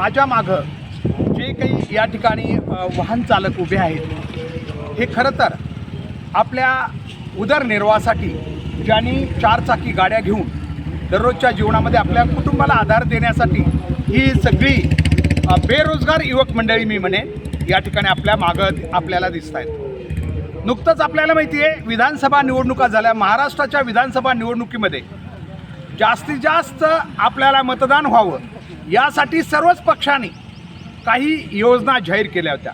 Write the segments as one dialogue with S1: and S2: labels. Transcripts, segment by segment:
S1: माझ्या मागं जे काही या ठिकाणी वाहन चालक उभे आहेत हे खरं तर आपल्या उदरनिर्वाहासाठी ज्यांनी चारचाकी गाड्या घेऊन दररोजच्या जीवनामध्ये आपल्या कुटुंबाला आधार देण्यासाठी ही सगळी बेरोजगार युवक मंडळी मी म्हणे या ठिकाणी आपल्या मागं आपल्याला दिसत आहेत नुकतंच आपल्याला माहिती आहे विधानसभा निवडणुका झाल्या. महाराष्ट्राच्या विधानसभा निवडणुकीमध्ये जास्तीत जास्त आपल्याला मतदान व्हावं. यासाठी सर्वच पक्षांनी काही योजना जाहीर केल्या होत्या.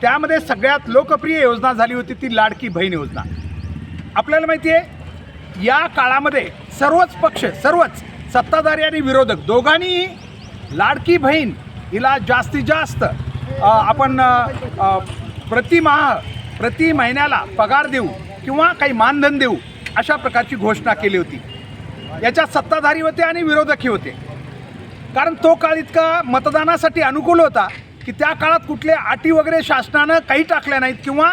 S1: त्यामध्ये सगळ्यात लोकप्रिय योजना झाली होती ती लाडकी बहीण योजना. आपल्याला माहिती आहे या काळामध्ये सर्वच पक्ष सर्वच सत्ताधारी आणि विरोधक दोघांनीही लाडकी बहीण हिला जास्तीत जास्त आपण प्रतिमाह प्रति महिन्याला पगार देऊ किंवा काही मानधन देऊ अशा प्रकारची घोषणा केली होती. याच्यात सत्ताधारी होते आणि विरोधकही होते. कारण तो काळ इतका मतदानासाठी अनुकूल होता की त्या काळात कुठले अटी वगैरे शासनानं काही टाकल्या नाहीत किंवा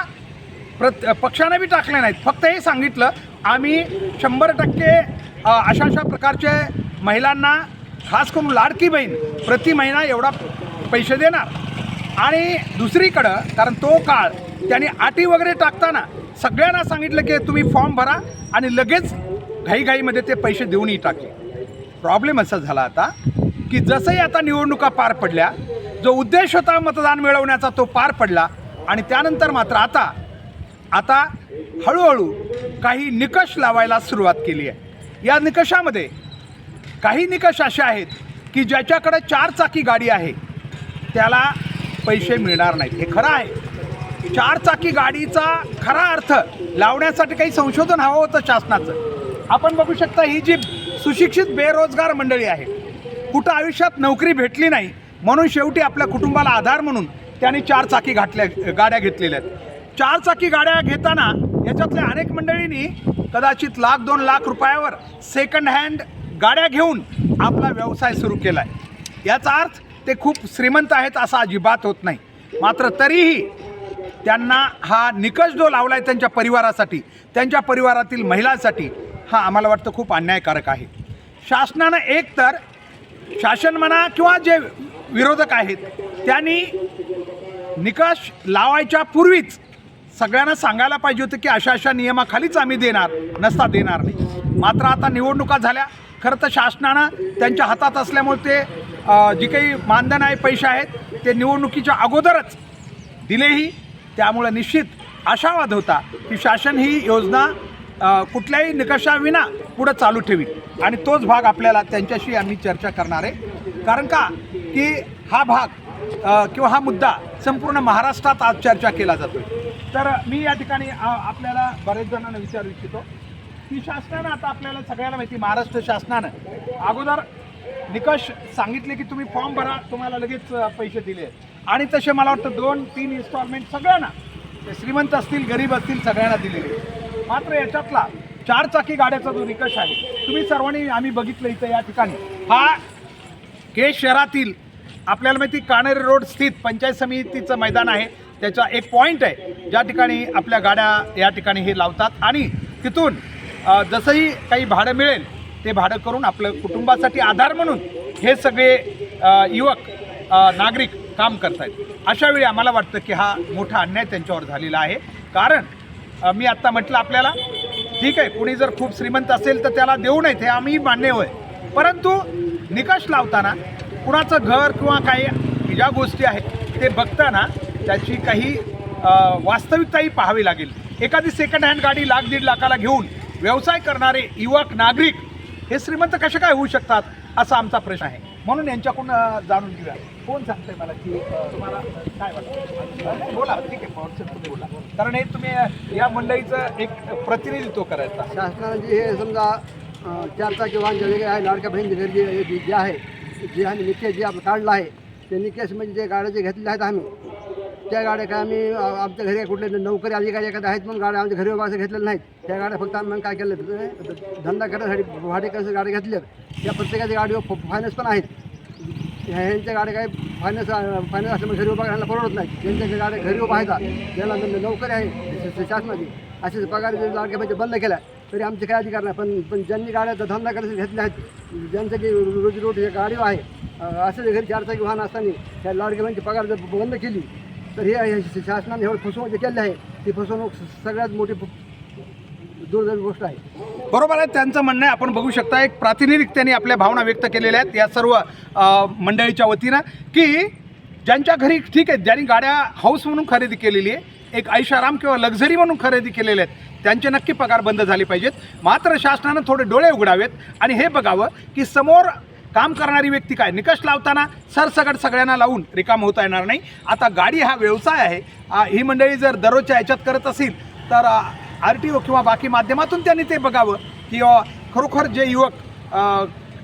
S1: प्रत पक्षानं बी टाकल्या नाहीत. फक्त हे सांगितलं आम्ही शंभर टक्के अशा अशा प्रकारचे महिलांना खास करून लाडकी बहीण प्रति महिना एवढा पैसे देणार. आणि दुसरीकडं कारण तो काळ त्यांनी अटी वगैरे टाकताना सगळ्यांना सांगितलं की तुम्ही फॉर्म भरा आणि लगेच घाईघाईमध्ये ते पैसे देऊनही टाकले प्रॉब्लेम असा झाला आता. की जसंही आता निवडणुका पार पडल्या जो उद्देश होता मतदान मिळवण्याचा तो पार पडला आणि त्यानंतर मात्र आता आता हळूहळू काही निकष लावायला सुरुवात केली आहे. या निकषामध्ये काही निकष असे आहेत की ज्याच्याकडे चार चाकी गाडी आहे त्याला पैसे मिळणार नाहीत. हे खरं आहे. चार चाकी गाडीचा खरा अर्थ लावण्यासाठी काही संशोधन हवं होतं शासनाचं. आपण बघू शकता ही जी सुशिक्षित बेरोजगार मंडळी आहे कुठं आयुष्यात नोकरी भेटली नाही म्हणून शेवटी आपल्या कुटुंबाला आधार म्हणून त्यांनी चार चाकी घातल्या गाड्या घेतलेल्या आहेत. चार चाकी गाड्या घेताना याच्यातल्या अनेक मंडळींनी कदाचित लाख दोन लाख रुपयावर सेकंड हँड गाड्या घेऊन आपला व्यवसाय सुरू केला आहे याचा अर्थ ते खूप श्रीमंत आहेत असा अजिबात होत नाही. मात्र तरीही त्यांना हा निकष जो लावला आहे त्यांच्या परिवारासाठी त्यांच्या परिवारातील महिलांसाठी हा आम्हाला वाटतं खूप अन्यायकारक आहे. शासनानं एक तर शासन म्हणा किंवा जे विरोधक आहेत त्यांनी निकष लावायच्या पूर्वीच सगळ्यांना सांगायला पाहिजे होतं की अशा अशा नियमाखालीच आम्ही देणार नसता देणार नाही. मात्र आता निवडणुका झाल्या. खरं तर शासनानं त्यांच्या हातात असल्यामुळे ते जी काही मानधन आहे पैसे आहेत ते निवडणुकीच्या अगोदरच दिलेही. त्यामुळे निश्चित आशावाद होता की शासन ही योजना कुठल्याही निकषाविना पुढं चालू ठेवी आणि तोच भाग आपल्याला त्यांच्याशी आम्ही चर्चा करणार आहे. कारण का की हा भाग किंवा हा मुद्दा संपूर्ण महाराष्ट्रात आज चर्चा केला जातो तर मी या ठिकाणी आपल्याला बरेच जणांना विचारू इच्छितो की शासनानं आता आपल्याला सगळ्यांना माहिती महाराष्ट्र शासनानं अगोदर निकष सांगितले की तुम्ही फॉर्म भरा तुम्हाला लगेच पैसे दिले. आणि तसे मला वाटतं दोन तीन इन्स्टॉलमेंट सगळ्यांना श्रीमंत असतील गरीब असतील सगळ्यांना दिलेले. मात्र याच्यातला चार चाकी गाड्याचा जो निकष आहे तुम्ही सर्वांनी आम्ही बघितलं इथं या ठिकाणी. हा केज शहरातील आपल्याला माहिती कानेरी रोड स्थित पंचायत समितीचं मैदान आहे. त्याचा एक पॉईंट आहे. ज्या ठिकाणी आपल्या गाड्या या ठिकाणी हे लावतात आणि तिथून जसंही काही भाडं मिळेल ते भाडं करून आपलं कुटुंबासाठी आधार म्हणून हे सगळे युवक नागरिक काम करतायत. अशा वेळी आम्हाला वाटतं की हा मोठा अन्याय त्यांच्यावर झालेला आहे. कारण मी आत्ता म्हटलं आपल्याला ठीक आहे कुणी जर खूप श्रीमंत असेल तर त्याला देऊ नयेत हे आम्ही मान्य होय. परंतु निकष लावताना कुणाचं घर किंवा काही ज्या गोष्टी आहेत ते बघताना त्याची काही वास्तविकताही पाहावी लागेल. एखादी सेकंड हँड गाडी लाख दीड लाखाला घेऊन व्यवसाय करणारे युवक नागरिक हे श्रीमंत कसे काय होऊ शकतात? असा आमचा प्रश्न आहे. म्हणून यांच्याकडून जाणून घेऊया. कोण सांगतंय मला की तुम्हाला काय वाटतं? बोला ठीक आहे तुम्ही बोला. कारण हे तुम्ही या मंडळीचं एक प्रतिनिधित्व करायचा
S2: शासनाने जे हे समजा चार चाकी वाहन जे वेगळे आहे लाडक्या बहीण जे जे जे आहे जे आम्ही निकेश जे आपलं काढलं आहे ते निकेश म्हणजे जे गाड्या जे घेतलेले आहेत आम्ही. त्या गाड्या काय आम्ही आमच्या घरी कुठले नोकरी अधिकारी एखाद्या आहेत म्हणून गाड्या आमच्या घरी उभा घेतलेल्या नाहीत. त्या गाड्या फक्त आम्ही काय केलं धंदा करण्यासाठी भाडे कसं गाड्या घेतल्यात. त्या प्रत्येकाच्या गाडीवर फायनान्स पण आहेत. ह्यांच्या गाड्या काय फायनान्स फायनान्स असल्यामुळे घरी उभा करायला परवडत नाही. ज्यांच्या गाड्या घरी उभा आहेत ज्याला नोकरी आहे शासनाची असे पगार जे लाडक्या म्हणजे बंद केल्या तरी आमचे काय अधिकार नाही. पण पण ज्यांनी गाड्या धंदा करायचे घेतल्या आहेत ज्यांचं की रोजी रोटी गाडी आहे अं, असं घरी चारचाकी वाहन असताना त्या लाडक्या पगार जर बंद केली तर हे शासनाने एवढं फसवणूक जे केली आहे ती फसवणूक सगळ्यात मोठी दुर्दैवी गोष्ट आहे.
S1: बरोबर आहे त्यांचं म्हणणं आहे आपण बघू शकता एक प्रातिनिधिक त्यांनी आपल्या भावना व्यक्त केलेल्या आहेत या सर्व मंडळीच्या वतीनं की ज्यांच्या घरी ठीक आहे ज्यांनी गाड्या हाऊस म्हणून खरेदी केलेली आहे एक ऐशाराम किंवा लक्झरी म्हणून खरेदी केलेले आहेत त्यांचे नक्की पगार बंद झाले पाहिजेत. मात्र शासनानं थोडे डोळे उघडावेत आणि हे बघावं की समोर काम करणारी व्यक्ती काय? निकष लावताना सरसकट सगळ्यांना लावून रिकाम होता येणार नाही. आता गाडी हा व्यवसाय आहे. ही मंडळी जर दररोजच्या ह्याच्यात करत असेल तर आर टी ओ किंवा बाकी माध्यमातून त्यांनी ते बघावं की खरोखर जे युवक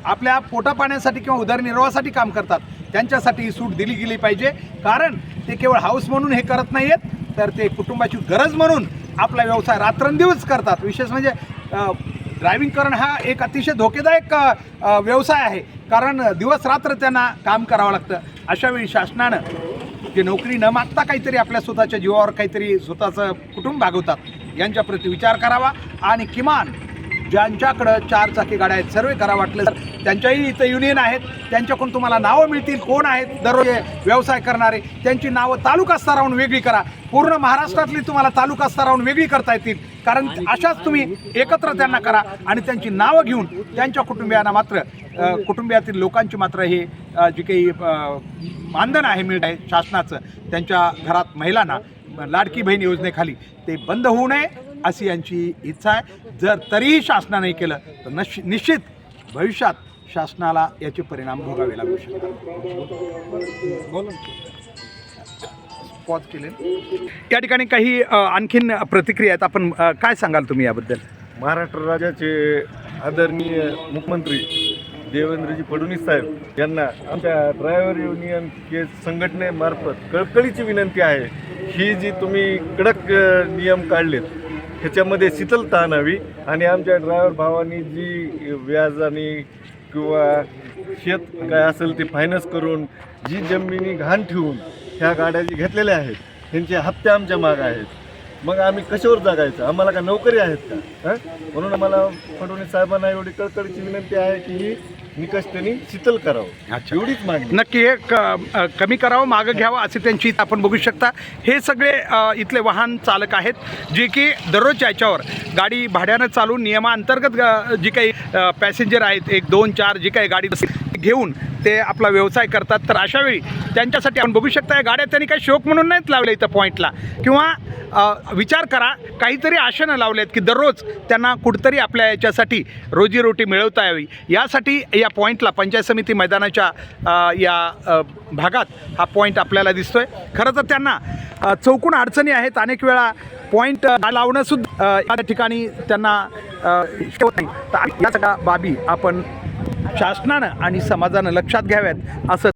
S1: आपल्या पोटापाण्यासाठी किंवा उदरनिर्वाहासाठी काम करतात त्यांच्यासाठी ही सूट दिली गेली पाहिजे. कारण ते केवळ हाऊस म्हणून हे करत नाही आहेत तर ते कुटुंबाची गरज म्हणून आपला व्यवसाय रात्रंदिवस करतात. विशेष म्हणजे ड्रायव्हिंग करणं हा एक अतिशय धोकेदायक व्यवसाय आहे. कारण दिवस रात्र त्यांना काम करावं लागतं. अशावेळी शासनानं जे नोकरी न मागता काहीतरी आपल्या स्वतःच्या जीवावर काहीतरी स्वतःचं कुटुंब भागवतात यांच्याप्रती विचार करावा आणि किमान ज्यांच्याकडं चार चाकी गाड्या आहेत सर्वे करा वाटलं तर. त्यांच्याही इथं युनियन आहेत त्यांच्याकडून तुम्हाला नावं मिळतील कोण आहेत दररोज व्यवसाय करणारे त्यांची नावं तालुका स्तरावरून वेगळी करा. पूर्ण महाराष्ट्रातली तुम्हाला तालुका स्तरावरून वेगळी करता येतील. कारण अशाच तुम्ही एकत्र त्यांना करा आणि त्यांची नावं घेऊन त्यांच्या कुटुंबियांना मात्र कुटुंबियातील लोकांची मात्र हे जे काही मानधन आहे मिळत आहे शासनाचं त्यांच्या घरात महिलांना लाडकी बहीण योजनेखाली ते बंद होऊ नये. अशी यांची इच्छा आहे. जर तरीही शासनाने केलं तर नश निश्चित भविष्यात शासनाला याचे परिणाम भोगावे लागू शकतात. पॉज केले. या ठिकाणी काही आणखीन प्रतिक्रिया आहेत. आपण काय सांगाल तुम्ही याबद्दल?
S3: महाराष्ट्र राज्याचे आदरणीय मुख्यमंत्री देवेंद्रजी फडणवीस साहेब यांना आमच्या ड्रायव्हर युनियन के संघटनेमार्फत कळकळीची विनंती आहे. ही जी तुम्ही कडक नियम काढलेत ह्याच्यामध्ये शीतलता आणावी आणि आमच्या ड्रायव्हर भावांनी जी व्याजाने किंवा शेत काय असेल ते फायनान्स करून जी जमिनी घाण ठेवून ह्या गाड्या जी घेतलेल्या आहेत त्यांचे हप्ते आमच्या माग आहेत. मग आम्ही कशावर जगायचं? आम्हाला का नोकरी आहेत का? हां? म्हणून आम्हाला फडणवीस साहेबांना एवढी कळकळीची विनंती आहे की निकष त्यांनी शिथिल करावं.
S1: अच्छा.
S3: एवढीच मागणी.
S1: नक्की हे क अ, कमी करावं मागं घ्यावं असे त्यांची इथं आपण बघू शकता. हे सगळे अ, इथले वाहन चालक आहेत जे की दररोजच्या याच्यावर गाडी भाड्यानं चालून नियमाअंतर्गत अ, जी काही पॅसेंजर आहेत एक दोन चार जी काही गाडी घेऊन ते आपला व्यवसाय करतात तर अशावेळी त्यांच्यासाठी आपण बघू शकता या गाड्या त्यांनी काही शोक म्हणून नाहीत लावल्या इथं पॉईंटला किंवा विचार करा काहीतरी आशेनं आहेत की दररोज त्यांना कुठंतरी आपल्या याच्यासाठी रोजीरोटी मिळवता यावी. यासाठी या पॉईंटला पंचायत समिती मैदानाच्या या भागात हा पॉईंट आपल्याला दिसतोय. खरं तर त्यांना चौकून अडचणी आहेत. अनेक वेळा पॉईंट लावणं सुद्धा या ठिकाणी त्यांना नाही. या सगळ्या बाबी आपण शासनानं आणि समाजानं लक्षात घ्याव्यात असं